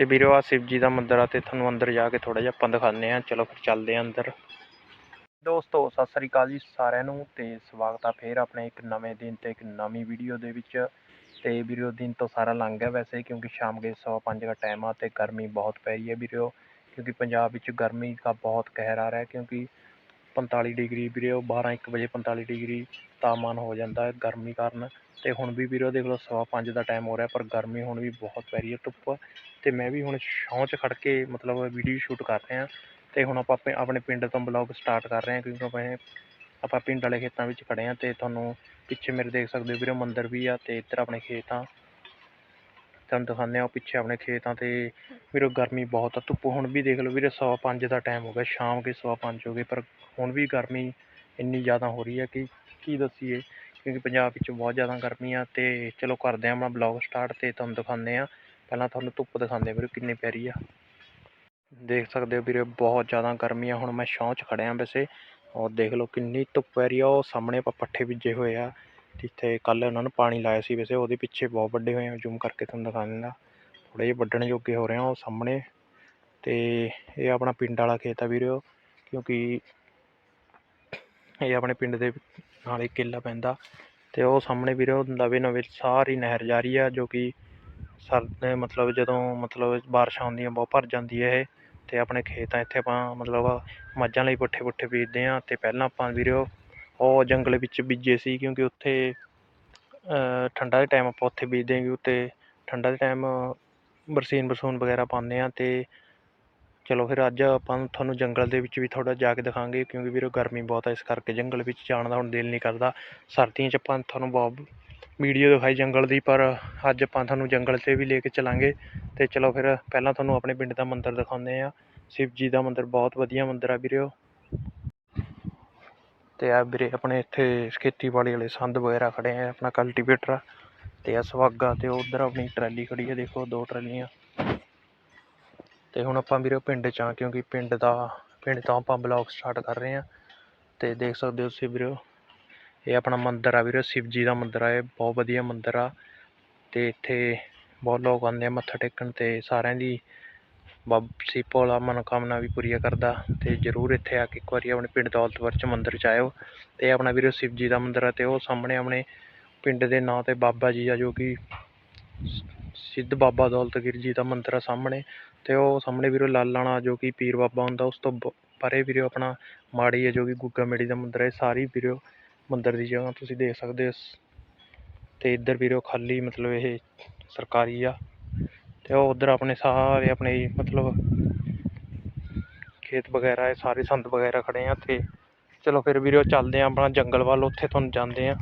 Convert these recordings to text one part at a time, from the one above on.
ਤੇ ਵੀਰੋ ਆ ਸ਼ਿਵ ਜੀ ਦਾ ਮੰਦਿਰ ਆ ਤੇ ਤੁਹਾਨੂੰ ਅੰਦਰ ਜਾ ਕੇ ਥੋੜਾ ਜਿਹਾ ਆਪਾਂ ਦਿਖਾਉਂਦੇ ਆ ਚਲੋ ਫਿਰ ਚੱਲਦੇ ਆ ਅੰਦਰ। ਦੋਸਤੋ, ਸਤਿ ਸ੍ਰੀ ਅਕਾਲ ਜੀ ਸਾਰਿਆਂ ਨੂੰ ਤੇ ਸਵਾਗਤ ਆ ਫੇਰ ਆਪਣੇ ਇੱਕ ਨਵੇਂ ਦਿਨ ਤੇ ਇੱਕ ਨਵੀਂ ਵੀਡੀਓ ਦੇ ਵਿੱਚ। ਤੇ ਵੀਰੋ, ਦਿਨ ਤੋਂ ਸਾਰਾ ਲੰਘ ਗਿਆ ਵੈਸੇ, ਕਿਉਂਕਿ ਸ਼ਾਮ ਦੇ ਸਵਾ ਪੰਜ ਦਾ ਟਾਈਮ ਆ ਤੇ ਗਰਮੀ ਬਹੁਤ ਪੈ ਰਹੀ ਹੈ ਵੀਰੋ, ਕਿਉਂਕਿ ਪੰਜਾਬ ਵਿੱਚ ਗਰਮੀ ਦਾ ਬਹੁਤ ਕਹਿਰ ਆ ਰਿਹਾ, ਕਿਉਂਕਿ 45 ਡਿਗਰੀ ਵੀਰੋ 12 1 ਵਜੇ 45 ਡਿਗਰੀ ਤਾਪਮਾਨ ਹੋ ਜਾਂਦਾ ਹੈ ਗਰਮੀ ਕਾਰਨ। ਅਤੇ ਹੁਣ ਵੀ ਵੀਰੋ ਦੇਖ ਲਓ ਸਵਾ ਪੰਜ ਦਾ ਟਾਈਮ ਹੋ ਰਿਹਾ, ਪਰ ਗਰਮੀ ਹੁਣ ਵੀ ਬਹੁਤ ਪੈ ਰਹੀ ਹੈ ਧੁੱਪ। ਅਤੇ ਮੈਂ ਵੀ ਹੁਣ ਛਾਂ 'ਚ ਖੜ੍ਹ ਕੇ ਮਤਲਬ ਵੀਡੀਓ ਸ਼ੂਟ ਕਰ ਰਿਹਾ। ਅਤੇ ਹੁਣ ਆਪਾਂ ਆਪਣੇ- ਆਪਣੇ ਪਿੰਡ ਤੋਂ ਬਲੌਗ ਸਟਾਰਟ ਕਰ ਰਹੇ ਹਾਂ, ਕਿਉਂਕਿ ਆਪਾਂ ਆਪਾਂ ਪਿੰਡ ਵਾਲੇ ਖੇਤਾਂ ਵਿੱਚ ਖੜ੍ਹੇ ਹਾਂ ਅਤੇ ਤੁਹਾਨੂੰ ਪਿੱਛੇ ਮੇਰੇ ਦੇਖ ਸਕਦੇ ਹੋ ਵੀਰੋ ਮੰਦਰ ਵੀ ਆ ਅਤੇ ਇੱਧਰ ਆਪਣੇ ਖੇਤ ਆ। ਤੁਹਾਨੂੰ ਦਿਖਾਉਂਦੇ ਹਾਂ। ਉਹ ਪਿੱਛੇ ਆਪਣੇ ਖੇਤਾਂ ਆ ਤੇ ਵੀਰੋ ਗਰਮੀ ਬਹੁਤ ਆ। ਧੁੱਪ ਹੁਣ ਵੀ ਦੇਖ ਲਓ ਵੀਰੇ, ਸਵਾ ਪੰਜ ਦਾ ਟਾਈਮ ਹੋ ਗਿਆ। ਸ਼ਾਮ ਕੇ ਸਵਾ ਪੰਜ ਹੋ ਗਏ। ਪਰ ਹੁਣ ਵੀ ਗਰਮੀ ਇੰਨੀ ਜ਼ਿਆਦਾ ਹੋ ਰਹੀ ਹੈ ਕਿ ਕੀ ਦੱਸੀਏ? ਕਿਉਂਕਿ ਪੰਜਾਬ ਵਿੱਚ ਬਹੁਤ ਜ਼ਿਆਦਾ ਗਰਮੀ ਆ ਅਤੇ ਚਲੋ ਕਰਦੇ ਹਾਂ ਆਪਣਾ ਬਲੌਗ ਸਟਾਰਟ ਅਤੇ ਤੁਹਾਨੂੰ ਦਿਖਾਉਂਦੇ ਹਾਂ। ਪਹਿਲਾਂ ਤੁਹਾਨੂੰ ਧੁੱਪ ਦਿਖਾਉਂਦੇ ਵੀਰੋ ਵੀਰੇ, ਕਿੰਨੀ ਪਿਆਰੀ ਆ। ਦੇਖ ਸਕਦੇ ਹੋ ਵੀਰੇ, ਬਹੁਤ ਜ਼ਿਆਦਾ ਗਰਮੀ ਆ। ਹੁਣ ਮੈਂ ਛਾਂ 'ਚ ਖੜਿਆ ਵੈਸੇ। ਔਰ ਦੇਖ ਲਓ ਕਿੰਨੀ ਧੁੱਪ ਪੈ ਰਹੀ ਆ। ਉਹ ਸਾਹਮਣੇ ਆਪਾਂ ਪੱਠੇ ਬੀਜੇ ਹੋਏ ਆ। ਜਿੱਥੇ ਕੱਲ੍ਹ ਉਹਨਾਂ ਨੂੰ ਪਾਣੀ ਲਾਇਆ ਸੀ, ਵੈਸੇ ਉਹਦੇ ਪਿੱਛੇ ਬਹੁਤ ਵੱਡੇ ਹੋਏ ਆ ਜ਼ੂਮ ਕਰਕੇ ਤੁਹਾਨੂੰ ਦਿਖਾ ਦਿੰਦਾ। ਥੋੜ੍ਹੇ ਜਿਹੇ ਵੱਢਣ ਜੋਗੇ ਹੋ ਰਹੇ ਆ ਉਹ ਸਾਹਮਣੇ। ਅਤੇ ਇਹ ਆਪਣਾ ਪਿੰਡ ਵਾਲਾ ਖੇਤ ਆ ਵੀਰੋ, ਕਿਉਂਕਿ ਇਹ ਆਪਣੇ ਪਿੰਡ ਦੇ ਨਾਲ ਹੀ ਕਿੱਲਾ ਪੈਂਦਾ। ਅਤੇ ਉਹ ਸਾਹਮਣੇ ਵੀਰੋ ਨਵੇਂ ਨਵੇਂ ਸਾਰੀ ਨਹਿਰ ਜਾ ਰਹੀ ਆ, ਜੋ ਕਿ ਸਰ, ਮਤਲਬ ਜਦੋਂ, ਮਤਲਬ ਬਾਰਿਸ਼ਾਂ ਆਉਂਦੀਆਂ, ਬਹੁਤ ਭਰ ਜਾਂਦੀ ਹੈ ਇਹ। ਅਤੇ ਆਪਣੇ ਖੇਤ ਆ ਇੱਥੇ ਆਪਾਂ, ਮਤਲਬ ਮੱਝਾਂ ਲਈ ਪੁੱਠੇ ਪੁੱਠੇ ਬੀਜਦੇ ਹਾਂ ਅਤੇ ਪਹਿਲਾਂ ਆਪਾਂ ਵੀਰੋ ਉਹ ਜੰਗਲ ਵਿੱਚ ਬੀਜੇ ਸੀ ਕਿਉਂਕਿ ਉੱਥੇ, ਅਹ, ਠੰਡਾ ਦੇ ਟਾਈਮ ਆਪਾਂ ਉੱਥੇ ਬੀਜਦੇ ਹਾਂ ਉੱਤੇ ਠੰਡਾ ਦੇ ਟਾਈਮ ਬਰਸੀਨ ਬਰਸੂਨ ਵਗੈਰਾ ਪਾਉਂਦੇ ਹਾਂ ਅਤੇ ਚਲੋ ਫਿਰ ਅੱਜ ਆਪਾਂ ਨੂੰ ਤੁਹਾਨੂੰ ਜੰਗਲ ਦੇ ਵਿੱਚ ਵੀ ਥੋੜ੍ਹਾ ਜਾ ਕੇ ਦਿਖਾਵਾਂਗੇ ਕਿਉਂਕਿ ਵੀਰੋ ਗਰਮੀ ਬਹੁਤ ਹੈ ਇਸ ਕਰਕੇ ਜੰਗਲ ਵਿੱਚ ਜਾਣ ਦਾ ਹੁਣ ਦਿਲ ਨਹੀਂ ਕਰਦਾ। ਸਰਦੀਆਂ 'ਚ ਆਪਾਂ ਤੁਹਾਨੂੰ ਬਹੁਤ ਵੀਡੀਓ ਦਿਖਾਈ ਜੰਗਲ ਦੀ, ਪਰ ਅੱਜ ਆਪਾਂ ਤੁਹਾਨੂੰ ਜੰਗਲ 'ਤੇ ਵੀ ਲੈ ਕੇ ਚੱਲਾਂਗੇ। ਅਤੇ ਚਲੋ ਫਿਰ ਪਹਿਲਾਂ ਤੁਹਾਨੂੰ ਆਪਣੇ ਪਿੰਡ ਦਾ ਮੰਦਿਰ ਦਿਖਾਉਂਦੇ ਹਾਂ। ਸ਼ਿਵ ਜੀ ਦਾ ਮੰਦਿਰ ਬਹੁਤ ਵਧੀਆ ਮੰਦਿਰ ਆ ਵੀਰੋ। ਤੇ ਆ ਵੀਰੇ ਆਪਣੇ ਇੱਥੇ ਖੇਤੀਬਾੜੀ ਵਾਲੇ ਸੰਦ ਵਗੈਰਾ ਖੜੇ ਆ, ਆਪਣਾ ਕਲਟੀਵੇਟਰ ਤੇ ਆ ਸੁਹਾਗਾ ਤੇ ਉਧਰ ਆਪਣੀ ਟਰਾਲੀ ਖੜੀ ਹੈ ਦੇਖੋ ਦੋ ਟਰਾਲੀਆਂ। ਤੇ ਹੁਣ ਆਪਾਂ ਵੀਰੇ ਪਿੰਡ 'ਚ ਆ, ਕਿਉਂਕਿ ਪਿੰਡ ਦਾ, ਪਿੰਡ ਤੋਂ ਆਪਾਂ ਬਲੌਗ ਸਟਾਰਟ ਕਰ ਰਹੇ ਆ। ਤੇ ਦੇਖ ਸਕਦੇ ਹੋ ਤੁਸੀਂ ਵੀਰੇ ਇਹ ਆਪਣਾ ਮੰਦਿਰ ਆ ਵੀਰੇ ਸ਼ਿਵ ਜੀ ਦਾ ਮੰਦਿਰ ਆ, ਇਹ ਬਹੁਤ ਵਧੀਆ ਮੰਦਿਰ ਆ। ਤੇ ਇੱਥੇ ਬਹੁਤ ਲੋਕ ਆਉਂਦੇ ਆ ਮੱਥਾ ਟੇਕਣ ਤੇ, ਸਾਰਿਆਂ ਦੀ ਬਾਬ ਭੋਲਾ ਮਨੋਕਾਮਨਾ ਵੀ ਪੂਰੀਆਂ ਕਰਦਾ ਅਤੇ ਜਰੂਰ ਇੱਥੇ ਆ ਕੇ ਇੱਕ ਵਾਰੀ ਆਪਣੇ ਪਿੰਡ ਦੌਲਤਪੁਰ ਚ ਮੰਦਿਰ ਚ ਆਇਓ ਅਤੇ ਆਪਣਾ ਵੀਰੋ ਸ਼ਿਵ ਜੀ ਦਾ ਮੰਦਿਰ ਆ ਅਤੇ ਉਹ ਸਾਹਮਣੇ ਆਪਣੇ ਪਿੰਡ ਦੇ ਨਾਂ ਤੇ ਬਾਬਾ ਜੀ ਆ ਜੋ ਕਿ ਸਿੱਧ ਬਾਬਾ ਦੌਲਤਗੀਰ ਜੀ ਦਾ ਮੰਦਿਰ ਆ ਸਾਹਮਣੇ ਅਤੇ ਉਹ ਸਾਹਮਣੇ ਵੀਰੇ ਲਾਲਾਣਾ ਜੋ ਕਿ ਪੀਰ ਬਾਬਾ ਹੁੰਦਾ ਉਸ ਤੋਂ ਬ- ਪਰੇ ਵੀਰੋ ਆਪਣਾ ਮਾੜੀ ਹੈ ਜੋ ਕਿ ਗੁੱਗਾ ਮੇੜੀ ਦਾ ਮੰਦਿਰ ਹੈ ਇਹ ਸਾਰੀ ਵੀਰੇ ਮੰਦਿਰ ਦੀ ਜਗ੍ਹਾ ਤੁਸੀਂ ਦੇਖ ਸਕਦੇ ਹੋ ਅਤੇ ਇੱਧਰ ਵੀਰੇ ਖਾਲੀ ਮਤਲਬ ਇਹ ਸਰਕਾਰੀ ਆ ਤੇ ਉਹ ਉਧਰ ਆਪਣੇ ਸਾਰੇ ਆਪਣੇ ਮਤਲਬ ਖੇਤ ਵਗੈਰਾ ਹੈ ਸਾਰੇ ਸੰਦ ਵਗੈਰਾ ਖੜੇ ਆ ਤੇ ਚਲੋ ਫਿਰ ਵੀਰੋ ਚੱਲਦੇ ਆ ਆਪਣਾ ਜੰਗਲ ਵੱਲ, ਉੱਥੇ ਤੁਹਾਨੂੰ ਜਾਂਦੇ ਆ,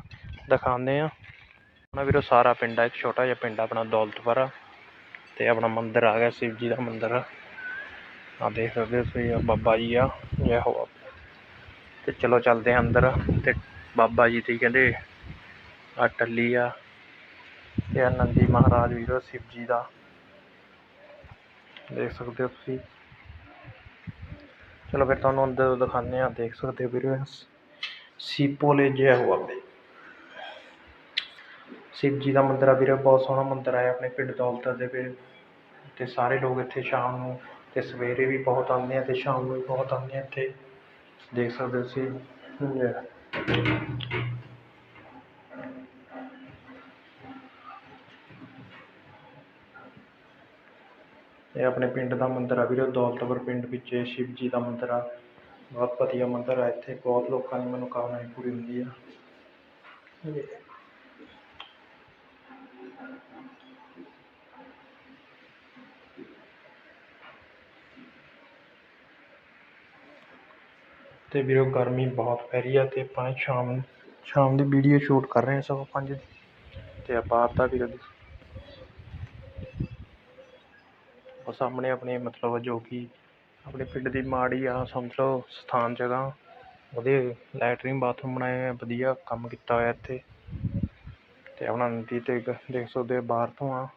ਦਿਖਾਉਂਦੇ ਆ। ਆਪਣਾ ਵੀਰੋ ਸਾਰਾ ਪਿੰਡ ਆ, ਇੱਕ ਛੋਟਾ ਜਿਹਾ ਪਿੰਡ ਆਪਣਾ ਦੌਲਤਪੁਰ। ਆ ਤੇ ਆਪਣਾ ਮੰਦਿਰ ਆ ਗਿਆ, ਸ਼ਿਵ ਜੀ ਦਾ ਮੰਦਿਰ। ਆ ਆਹ ਦੇਖ ਸਕਦੇ ਹੋ ਤੁਸੀਂ ਬਾਬਾ ਜੀ ਆ, ਜੈ ਹੋ ਬਾਬਾ। ਤੇ ਚਲੋ ਚੱਲਦੇ ਆ ਅੰਦਰ, ਤੇ ਬਾਬਾ ਜੀ ਦੀ ਕਹਿੰਦੇ ਆ ਟੱਲੀ ਆ। ਤੇ ਆਨੰਦੀ ਮਹਾਰਾਜ ਵੀਰੋ, ਸ਼ਿਵ ਜੀ ਦਾ। ਦੇਖ ਸਕਦੇ ਹੋ ਤੁਸੀਂ। ਚਲੋ ਫਿਰ ਤੁਹਾਨੂੰ ਅੰਦਰ ਦਿਖਾਉਂਦੇ ਆ ਦੇਖ ਸਕਦੇ ਹੋ ਵੀਰੇ ਸੀਪੋਲੇ ਜੈ ਹੋ ਬਾਬੇ ਸ਼ਿਵ ਜੀ ਦਾ ਮੰਦਿਰ ਆ ਵੀਰੇ, ਬਹੁਤ ਸੋਹਣਾ ਮੰਦਿਰ ਆ ਆਪਣੇ ਪਿੰਡ ਦੌਲਤ ਦੇ ਵਿੱਚ ਤੇ ਸਾਰੇ ਲੋਕ ਇੱਥੇ ਸ਼ਾਮ ਨੂੰ ਤੇ ਸਵੇਰੇ ਵੀ ਬਹੁਤ ਆਉਂਦੇ ਆ ਤੇ ਸ਼ਾਮ ਨੂੰ ਵੀ ਬਹੁਤ ਆਉਂਦੇ ਆ ਇੱਥੇ। ਦੇਖ ਸਕਦੇ ਹੋ ਤੁਸੀਂ। ਇਹ ਆਪਣੇ ਪਿੰਡ ਦਾ ਮੰਦਿਰ ਆ ਵੀਰੋ ਦੌਲਤਪੁਰ ਪਿੰਡ ਵਿੱਚ ਸ਼ਿਵ ਜੀ ਦਾ ਮੰਦਿਰ ਆ। ਬਹੁਤ ਵਧੀਆ ਮੰਦਿਰ ਆ, ਇੱਥੇ ਬਹੁਤ ਲੋਕਾਂ ਦੀ ਮਨੋਕਾਮਨਾ ਪੂਰੀ ਹੁੰਦੀ ਆ। ਤੇ ਵੀਰੋ, ਗਰਮੀ ਬਹੁਤ ਪੈ ਰਹੀ ਆ ਤੇ ਆਪਾਂ ਸ਼ਾਮ ਸ਼ਾਮ ਦੀ ਵੀਡੀਓ ਸ਼ੂਟ ਕਰ ਰਹੇ ਹਾਂ ਸਵਾ ਪੰਜ ਦੀ ਤੇ ਆਪਾਂ ਆਪਦਾ ਵੀਰੋ ਉਹ ਸਾਹਮਣੇ ਆਪਣੇ ਮਤਲਬ ਜੋ ਕਿ ਆਪਣੇ ਪਿੰਡ ਦੀ ਮਾੜੀ ਆ, ਸਮਝ ਲਓ, ਸਥਾਨ, ਜਗ੍ਹਾ। ਉਹਦੇ ਲੈਟਰਿੰਗ, ਬਾਥਰੂਮ ਬਣਾਏ ਹੋਏ ਆ, ਵਧੀਆ ਕੰਮ ਕੀਤਾ ਹੋਇਆ ਇੱਥੇ। ਅਤੇ ਆਪਣਾ ਨਦੀ ਤੇ ਗ- ਦੇਖ ਸਕਦੇ ਹੋ, ਬਾਹਰ ਤੋਂ ਆ।